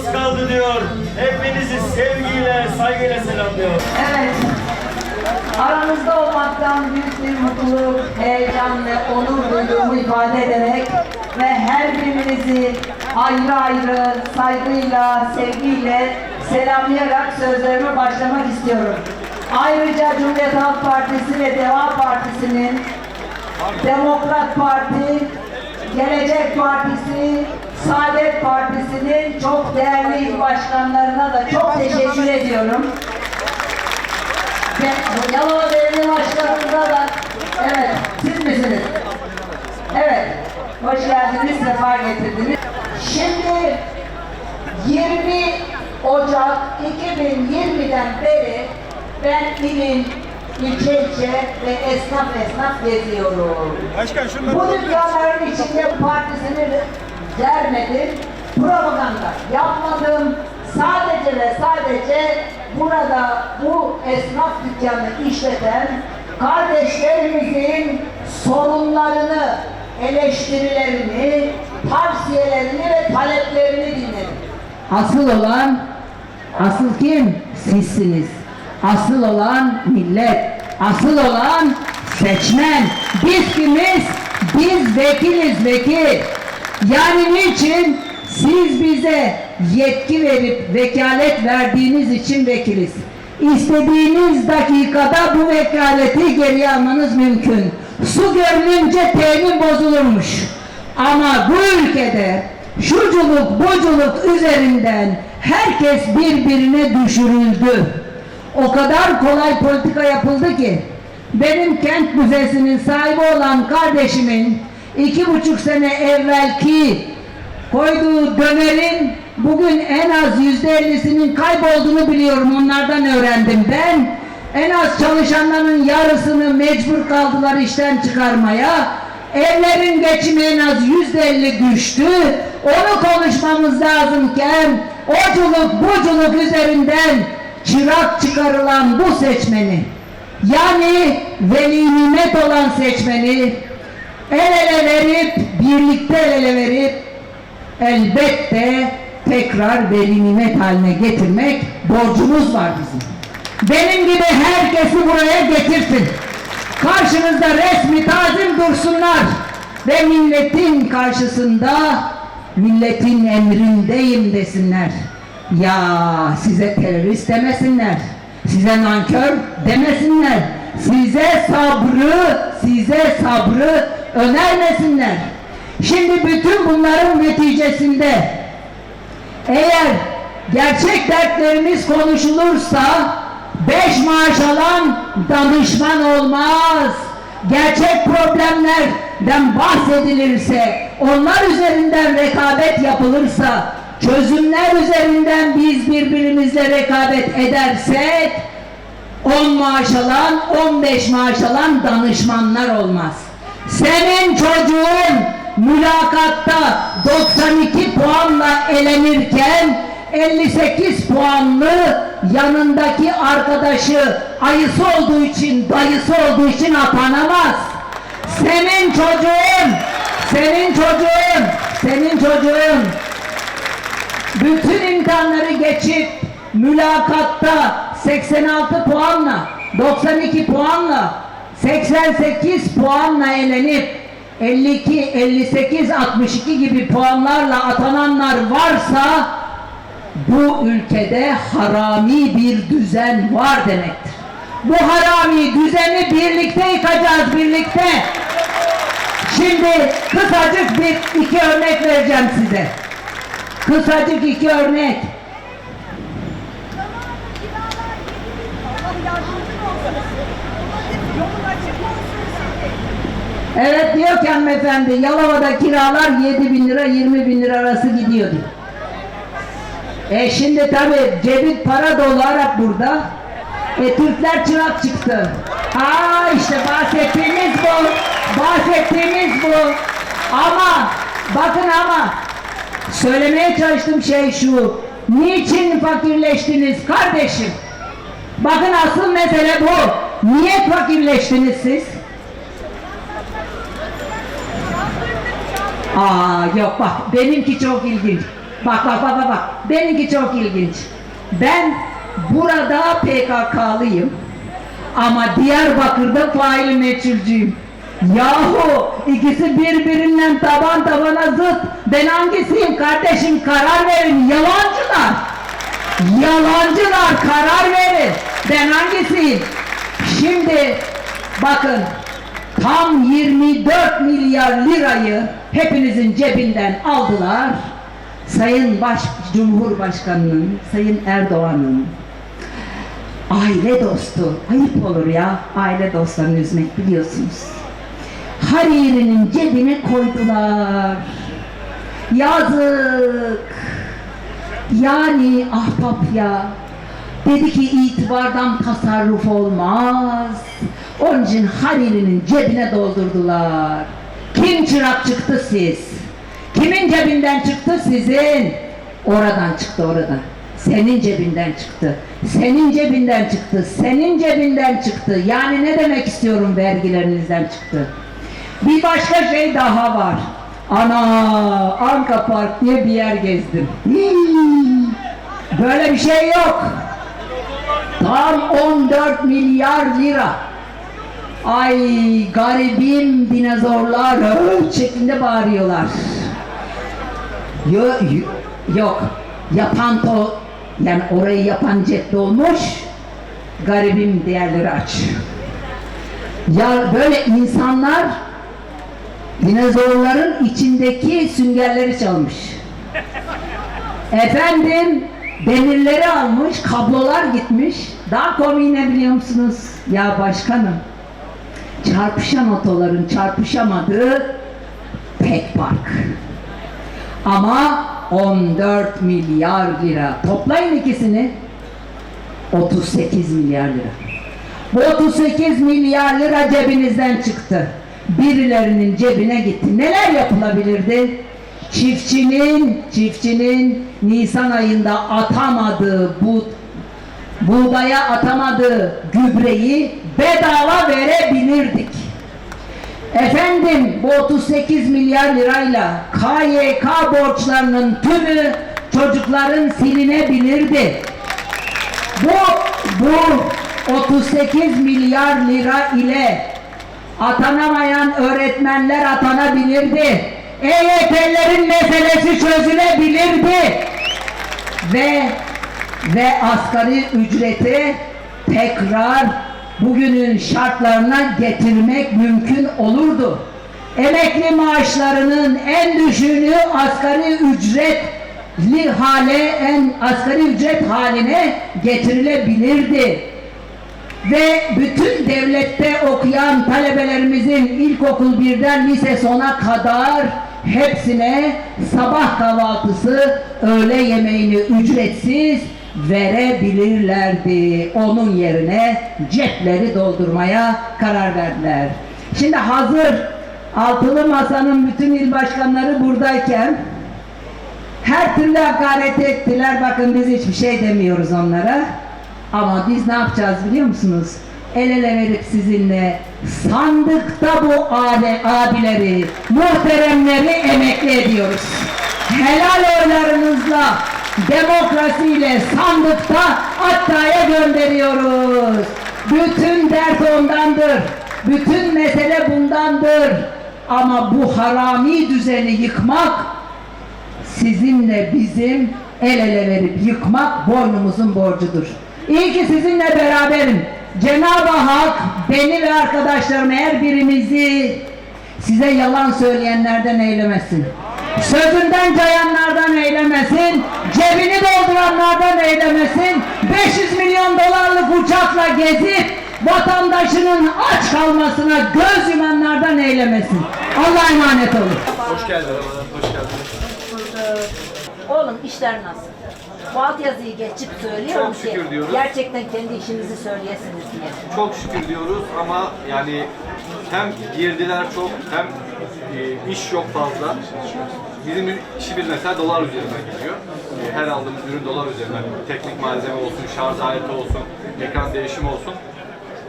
az kaldı diyor. Hepinizi sevgiyle, saygıyla selamlıyor. Evet. Aranızda olmaktan büyük bir mutluluk, heyecan ve onur duyduğumu ifade ederek ve her birinizi ayrı ayrı saygıyla, sevgiyle selamlayarak sözlerime başlamak istiyorum. Ayrıca Cumhuriyet Halk Partisi ve Deva Partisi'nin Demokrat Parti, Gelecek Partisi, Saadet Partisi'nin çok değerli il başkanlarına da çok teşekkür ediyorum. Ve Yalova Belediye Başkanımıza da evet siz misiniz? Evet. Hoş geldiniz, sefa getirdiniz. Şimdi 20 Ocak 2020'den beri ben ilin ilçe ilçe ve esnaf esnaf geziyorum. Başkan şunları Bu dükkanların içinde partisini vermedim, propaganda yapmadım. Sadece ve sadece burada bu esnaf dükkanı işleten kardeşlerimizin sorunlarını, eleştirilerini, tavsiyelerini ve taleplerini dinledim. Asıl olan, asıl kim? Sizsiniz. Asıl olan millet. Asıl olan seçmen. Biz kimiz? Biz vekiliz vekil. Yani niçin? Siz bize yetki verip vekalet verdiğiniz için vekiliz. İstediğiniz dakikada bu vekaleti geri almanız mümkün. Su görününce temin bozulurmuş. Ama bu ülkede şuculuk buculuk üzerinden herkes birbirine düşürüldü. O kadar kolay politika yapıldı ki benim kent büfesinin sahibi olan kardeşimin iki buçuk sene evvelki koyduğu dönerin bugün en az yüzde ellisinin kaybolduğunu biliyorum. Onlardan öğrendim. Ben en az çalışanların yarısını mecbur kaldılar işten çıkarmaya. Evlerin geçimi en az yüzde elli düştü. Onu konuşmamız lazımken oculuk buculuk üzerinden çırak çıkarılan bu seçmeni yani veli nimet olan seçmeni el ele verip birlikte el ele verip elbette tekrar veli nimet haline getirmek borcumuz var bizim. Benim gibi herkesi buraya getirsin. Karşınızda resmi tazim dursunlar ve milletin karşısında milletin emrindeyim desinler. Ya size terörist demesinler. Size nankör demesinler. Size sabrı, size sabrı önermesinler. Şimdi bütün bunların neticesinde eğer gerçek dertlerimiz konuşulursa beş maaş alan danışman olmaz. Gerçek problemlerden bahsedilirse, onlar üzerinden rekabet yapılırsa, çözümler üzerinden biz birbirimizle rekabet edersek, 10 maaş alan, 15 maaş alan danışmanlar olmaz. Senin çocuğun mülakatta 92 puanla elenirken 58 puanlı yanındaki arkadaşı ayısı olduğu için, dayısı olduğu için atanamaz. Senin çocuğun, senin çocuğun, senin çocuğun bütün imtihanları geçip mülakatta 86 puanla 92 puanla 88 puanla elenip 52, 58, 62 gibi puanlarla atananlar varsa bu ülkede harami bir düzen var demektir. Bu harami düzeni birlikte yıkacağız birlikte. Şimdi kısacık bir iki örnek vereceğim size. Kısacık iki örnek. Allah yardımcın olsun. Yolun açık olsun. Evet diyor ki hanımefendi Yalova'da kiralar 7 bin lira 20 bin lira arası gidiyor diyor. E şimdi tabi cebi para dolu Arap burada. E Türkler çırak çıktı. Ha işte bahsettiğimiz bu. Bahsettiğimiz bu. Ama bakın ama söylemeye çalıştığım şey şu. Niçin fakirleştiniz kardeşim? Bakın asıl mesele bu. Niye fakirleştiniz siz? Aa yok bak benimki çok ilginç. Bak bak bak bak. Benimki çok ilginç. Ben burada PKK'lıyım. Ama Diyarbakır'da fail meçhulcuyum. Yahu ikisi birbirinden taban tabana zıt. Ben hangisiyim kardeşim karar verin yalancılar. Yalancılar karar verin. Ben hangisiyim? Şimdi bakın tam 24 milyar lirayı hepinizin cebinden aldılar. Sayın Baş Cumhurbaşkanı'nın, Sayın Erdoğan'ın aile dostu, ayıp olur ya aile dostlarını üzmek biliyorsunuz. Hariri'nin cebine koydular. Yazık. Yani ahbap ya. Dedi ki itibardan tasarruf olmaz. Onun için Hariri'nin cebine doldurdular. Kim çırak çıktı siz? Kimin cebinden çıktı sizin? Oradan çıktı oradan. Senin cebinden çıktı. Senin cebinden çıktı. Senin cebinden çıktı. Yani ne demek istiyorum vergilerinizden çıktı. Bir başka şey daha var. Ana Anka Park diye bir yer gezdim. Böyle bir şey yok. Tam 14 milyar lira. Ay garibim dinozorlar şeklinde bağırıyorlar. Yo, yo- yok. Yapan to yani orayı yapan cep dolmuş. Garibim diğerleri aç. Ya böyle insanlar dinozorların içindeki süngerleri çalmış. Efendim demirleri almış, kablolar gitmiş. Daha komiği ne biliyor musunuz? Ya başkanım, çarpışan otoların çarpışamadığı tek park. Ama 14 milyar lira. Toplayın ikisini. 38 milyar lira. Bu 38 milyar lira cebinizden çıktı. Birilerinin cebine gitti. Neler yapılabilirdi? Çiftçinin, çiftçinin Nisan ayında atamadığı bu buğdaya atamadığı gübreyi bedava verebilirdik. Efendim bu 38 milyar lirayla KYK borçlarının tümü çocukların silinebilirdi. Bu bu 38 milyar lira ile atanamayan öğretmenler atanabilirdi. EYT'lerin meselesi çözülebilirdi. Ve ve asgari ücreti tekrar bugünün şartlarına getirmek mümkün olurdu. Emekli maaşlarının en düşüğünü asgari ücretli hale en asgari ücret haline getirilebilirdi. Ve bütün devlette okuyan talebelerimizin ilkokul birden lise sona kadar hepsine sabah kahvaltısı, öğle yemeğini ücretsiz verebilirlerdi. Onun yerine cepleri doldurmaya karar verdiler. Şimdi hazır altılı masanın bütün il başkanları buradayken her türlü hakaret ettiler. Bakın biz hiçbir şey demiyoruz onlara. Ama biz ne yapacağız biliyor musunuz? El ele verip sizinle sandıkta bu aile, abileri, muhteremleri emekli ediyoruz. Helal oylarınızla, demokrasiyle sandıkta Atta'ya gönderiyoruz. Bütün dert ondandır. Bütün mesele bundandır. Ama bu harami düzeni yıkmak sizinle bizim el ele verip yıkmak boynumuzun borcudur. İyi ki sizinle beraberim. Cenab-ı Hak beni ve arkadaşlarımı her birimizi size yalan söyleyenlerden eylemesin. Sözünden cayanlardan eylemesin. Cebini dolduranlardan eylemesin. 500 milyon dolarlık uçakla gezip vatandaşının aç kalmasına göz yumanlardan eylemesin. Allah'a emanet olun. Hoş geldiniz. Hoş geldiniz. Oğlum işler nasıl? Bu altyazıyı geçip söylüyorum Çok ki şükür diyoruz. gerçekten kendi işinizi söyleyesiniz diye. Çok şükür diyoruz ama yani hem girdiler çok hem e, iş yok fazla. Bizim işimiz mesela dolar üzerinden geliyor. E, her aldığımız ürün dolar üzerinden. Teknik malzeme olsun, şarj aleti olsun, ekran değişimi olsun.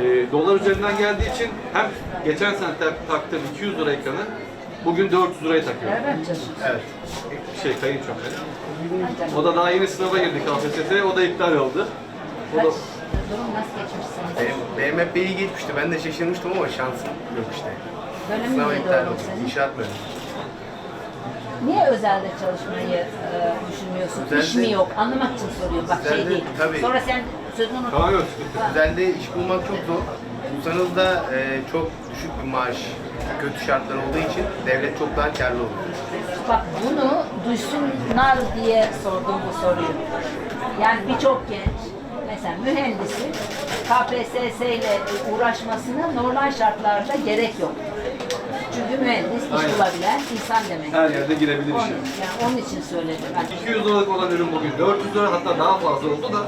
E, dolar üzerinden geldiği için hem geçen sene tak- taktığım 200 lira ekranı Bugün 400 liraya takıyor. Beraber mi çalışıyorsunuz? Evet. Şey kayınço. O da daha yeni sınava girdi KPSS'ye. O da iptal oldu. O da durum nasıl geçmişsiniz? Benim, benim hep iyi geçmişti. Ben de şaşırmıştım ama şansım yok işte. Böyle mi Sınav diye iptal oldu. senin? İnşaat mühendisi. Niye özelde çalışmayı e, düşünmüyorsun? İş Özelde- mi yok? Anlamak için soruyorum. Bak şey Özelde- değil. tabii. Sonra sen sözünü unut. Tamam yok. Özelde iş bulmak çok zor. Bulsanız da e, çok düşük bir maaş, kötü şartlar olduğu için devlet çok daha karlı oluyor. Bak bunu duysunlar diye sordum bu soruyu. Yani birçok genç mesela mühendisin KPSS ile uğraşmasına normal şartlarda gerek yok. Mühendis iş Aynen. bulabilen insan demek. Her yerde girebilir Onun, işe. yani onun için söyledim. Ben. 200 liralık olan ürün bugün 400 lira hatta daha fazla oldu da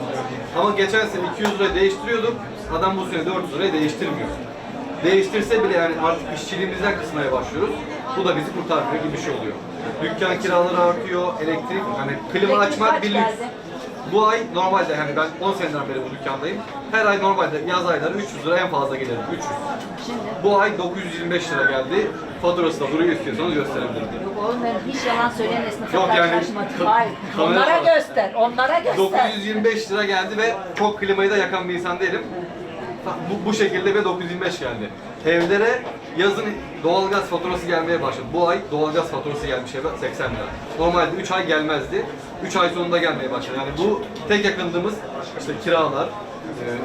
ama geçen sene 200 liraya değiştiriyorduk. Adam bu sene 400 liraya değiştirmiyor. Değiştirse bile yani artık işçiliğimizden kısmaya başlıyoruz. Bu da bizi kurtarmıyor gibi bir şey oluyor. Dükkan kiraları artıyor, elektrik, hani klima Elektrik açmak kaç bir lüks. geldi? Bu ay normalde hani ben 10 seneden beri bu dükkandayım. Her ay normalde yaz ayları 300 lira en fazla gelir. 300. Şimdi Bu ay 925 lira geldi. Faturası da duruyor istiyorsanız gösterebilirim. yok onların hiç yalan söyleyen esnafa Yok yani, karşılaşmadım. Hayır. kamera Onlara var. göster. Onlara göster. 925 lira geldi ve çok klimayı da yakan bir insan değilim. Bu, bu şekilde ve 925 geldi. Evlere yazın doğalgaz faturası gelmeye başladı. Bu ay doğalgaz faturası gelmiş eve 80 lira. Normalde 3 ay gelmezdi. 3 ay sonunda gelmeye başladı. Yani bu tek yakındığımız işte kiralar,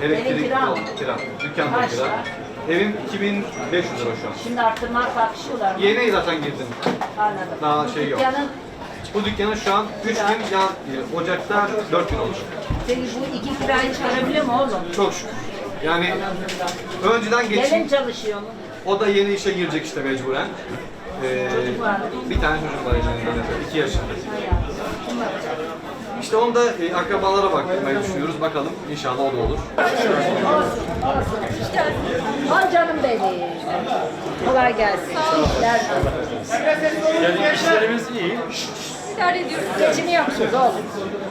e, elektrik, kira mı? kira, dükkanda Kaç kira. lira? Evim 2500 lira şu an. Şimdi arttırmaya kalkışıyorlar mı? Yeni zaten girdim. Anladım. Daha şey yok. Dükkanın Bu dükkanın şu an 3 gün ya e, Ocak'ta 4 gün olacak. Peki bu iki kirayı çıkarabiliyor mu oğlum? Çok şükür. Yani önceden Gelin geçim, çalışıyor mu? o da yeni işe girecek işte mecburen. Ee, bir tane çocuk var elinde, 2 yaşında. İşte onu da e, akrabalara baktırmayı düşünüyoruz. Bakalım inşallah o da olur. Al canım benim. Kolay gelsin. İşler nasıl? Yani işlerimiz iyi. İdare ediyoruz. Geçiniyor musunuz oğlum?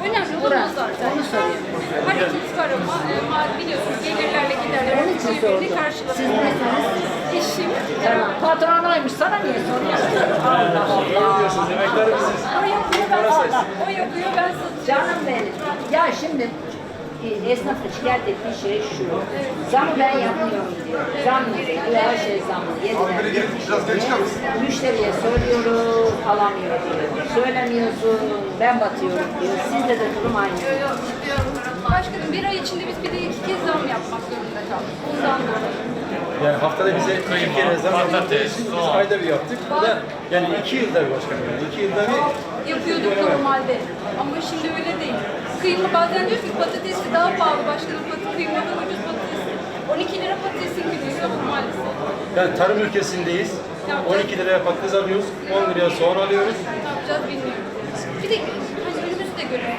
Önemli olan o zaten. onu soruyorum. Her iki çıkarılma, e, ma- biliyorsunuz gelirlerle giderler Onun için birbirini. Siz nesiniz? Eşim. Tamam. Patronuymuş. Sana niye soruyorsun? Allah Allah. Yemekler biziz. O yapıyor ben Allah. O yapıyor ben satacağım. Canım benim. Ya şimdi e, esnafın şikayet ettiği şey şu. Zamı ben yapmıyorum diyor. Zam diyor. Her şey zamlı. Yediler. Müşteriye söylüyoruz, alamıyor diyor. Söylemiyorsun, ben batıyorum diyor. Sizde de durum aynı. Başkanım bir ay içinde biz bir de iki kez zam yapmak zorunda kaldık. Ondan dolayı. Yani haftada bize iki kere zam için biz ayda bir yaptık. Bu da yani iki yılda bir başkanım. Yani iki yılda bir Yapıyorduk normalde. Ama şimdi öyle değil. Kıyma bazen diyor ki patatesi daha pahalı başkanım. Pat- Kıymadan ucuz patates. 12 lira patatesin kilosu maalesef. yani tarım ülkesindeyiz. 12 liraya patates alıyoruz, 10 liraya soğan alıyoruz. Ne yapacağız bilmiyorum. Bir de